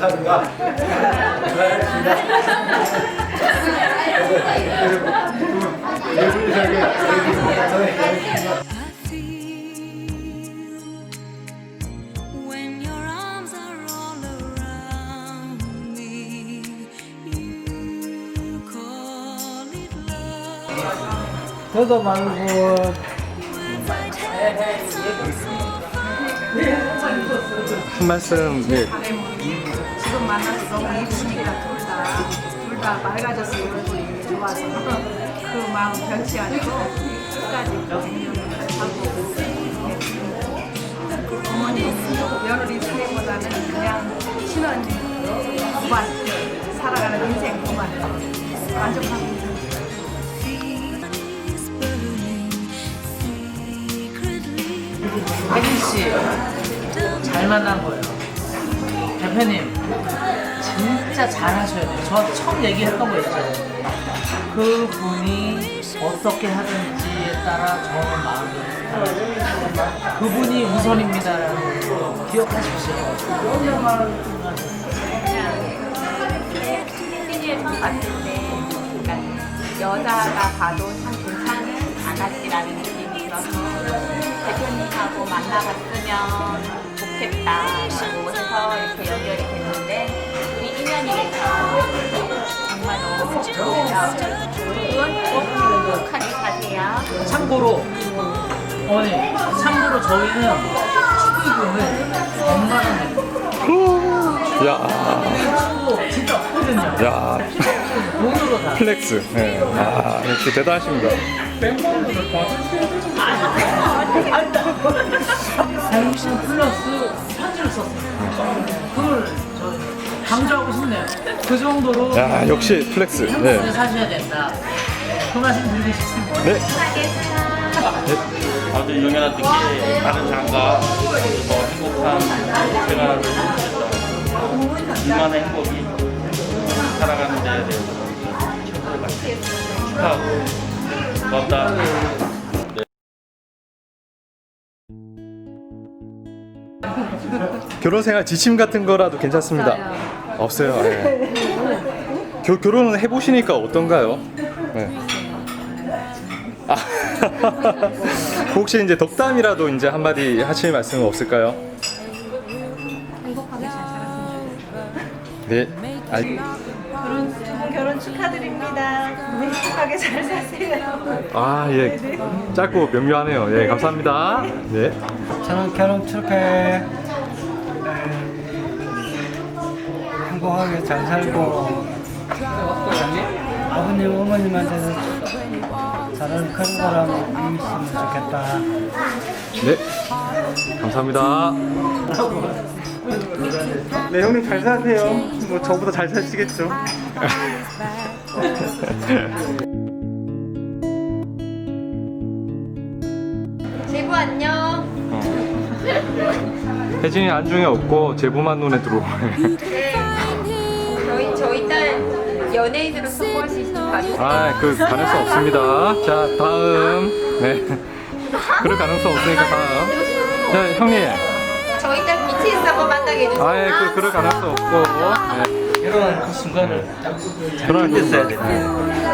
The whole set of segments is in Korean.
감사합니다. 한 말씀 예. 지금 만나서 너무 이쁘니까 둘다둘다 맑아졌으면 얼굴이 좋아서 그 마음 변치 않고 끝까지 하고 어머니 며느리 사이보다는 그냥 친언니 구반 살아가는 인생 구반 만족합니다. 혜진 씨잘 만난 거예요. 대표님 진짜 잘 하셔야 돼요. 저 처음 얘기했던 거 있잖아요. 그 분이 어떻게 하든지에 따라 저는 편해요. 그분이 우선입니다라는 거 기억하십시오. 봤을 때 그러니까 여자가 봐도 참 괜찮은 아가씨라는 느낌 이 들어서 대표님하고 만나봤으면 좋겠다라고 해서 이렇게 연결이 됐는데 우리 인연이 돼서 정말 너무 좋고요. 그건 꼭 행복하게 사세요. 참고로 어머니 참고로 저희는 축의금을 100만 원에 야, 축구 진짜 없거든요. 야, 돈으로 다. 플렉스. 예. 아, 역시 대단하십니다. 사용신 플러스 편지를 썼어요. 그걸 저 강조하고 싶네요. 그 정도로 야, 역시 플렉스. 네. 사셔야 된다. 그 말씀 드리고 싶습니다. 네. 아주 유명한 뜻이 다른 장가 그래서 행복한 생활을 해주셨다. 인간의 행복이 살아가는 데에 대해서 가치 축하하고 고맙다. 결혼 생활 지침 같은 거라도 괜찮습니다. 없어요. 예. 겨, 결혼은 해보시니까 어떤가요? 네. 아, 혹시 이제 덕담이라도 이제 한마디 하실 말씀은 없을까요? 행복하게 잘 살았으면 좋겠어요. 네. 알, 결혼, 결혼 축하드립니다. 행복하게 잘 사세요. 아, 예. 짧고 명료하네요. 예, 감사합니다. 네. 저는 결혼 축하해. 행복하게 잘 살고 아버님 어머님한테도 잘하는 그런 사람 있으면 좋겠다. 네. 감사합니다. 네 형님 잘 사세요. 뭐 저보다 잘 사시겠죠. 제부 안녕. 혜진이 안중에 없고 제부만 눈에 들어오네. 연예인으로 성공할 수 있는 가족. 아, 그 가능성 없습니다. 자, 다음. 네. 그럴 가능성 없으니까 다음. 자, 형님. 저희 딸 BTS 한번 만나게 해주세요. 아예 그 그럴 가능성 없고. 네. 결혼한 그 순간을 결혼 했어야 되네.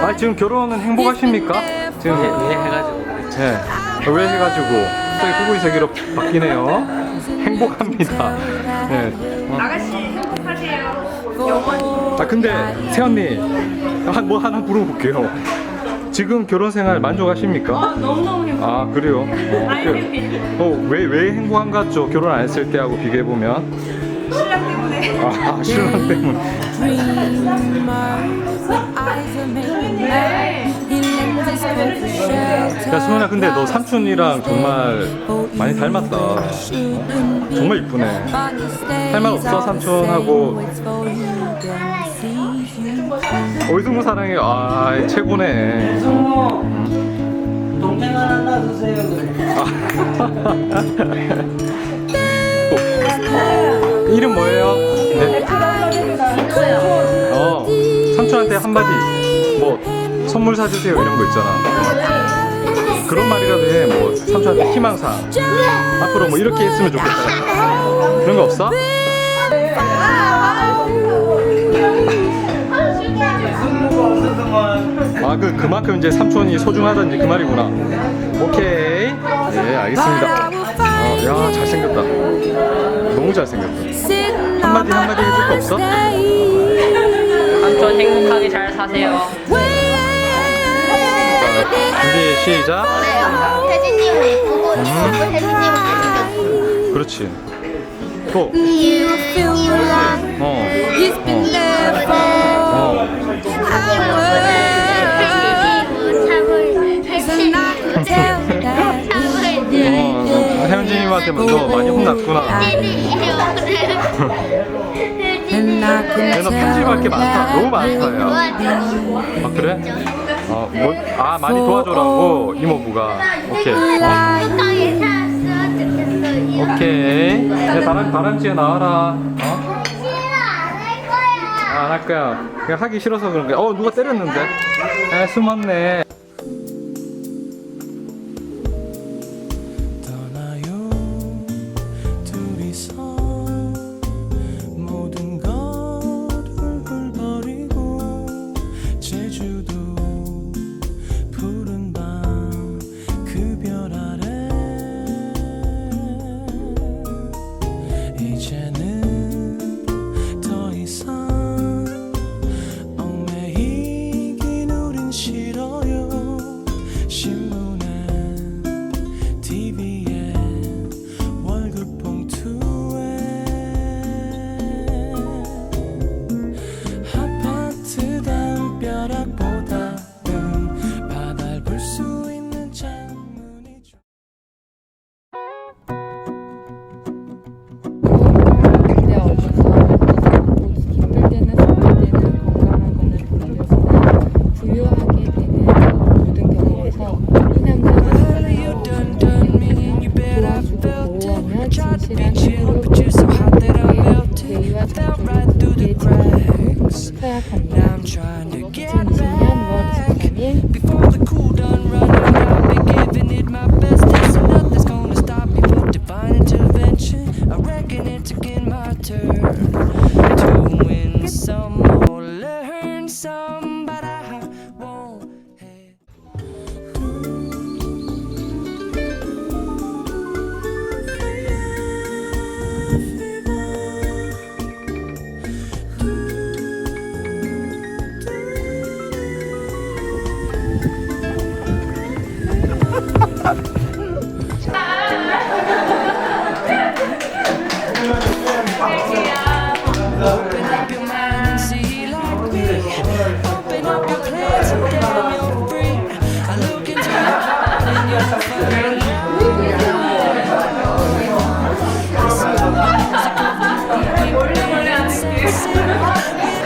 아 지금 결혼은 행복하십니까? 지금 왜 해가지고 네. 왜 해가지고 갑자기 부부의 세계로 바뀌네요. 행복합니다. 네. 어. 아가씨 행복하세요. 영원히. 아 근데 세 언니 한 뭐 하나 물어볼게요. 지금 결혼 생활 만족하십니까? 너무너무 행복해. 아 그래요? 어, 그- 어, 왜, 왜 행복한 것 같죠? 결혼 안 했을 때하고 비교해 보면 신랑 때문에. 아 신랑 때문. 야 수현아 근데 너 삼촌이랑 정말 많이 닮았다. 어? 정말 이쁘네. 할 말 없어 삼촌하고 어이승우 사랑해. 아 최고네. 동생 하나 놔주세요. 어, 이름 뭐예요? 네. 어 삼촌한테 한마디 뭐 선물 사주세요 이런 거 있잖아. 그런 말이라도 해. 뭐 삼촌한테 희망사. 앞으로 뭐 이렇게 했으면 좋겠다. 그런 거 없어? 아 그 그만큼 이제 삼촌이 소중하다는지 그 말이구나. 오케이. 네 알겠습니다. 어, 야 잘생겼다. 너무 잘생겼다. 한마디 한마디 해줄 거 없어? 삼촌 행복하게 잘 사세요. 자, 준비 시작. 혜진님은 예쁘고 혜진님은 잘생겼어. 그렇지. 또. 이유님은 어. 어. 어. 어, 혜연진님한테 너 많이 혼났구나. 내가 편집할 게 많다. 너무 많다, 야. 아, 그래? 어, 뭐, 아, 많이 도와줘라고, 이모부가. 오케이. 어? 오케이. 야, 다람, 다람쥐에 나와라. 어? 아, 안할 거야. 그냥 하기 싫어서 그런 거야. 어, 누가 때렸는데? 에, 숨었네.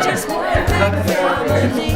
Just one. thing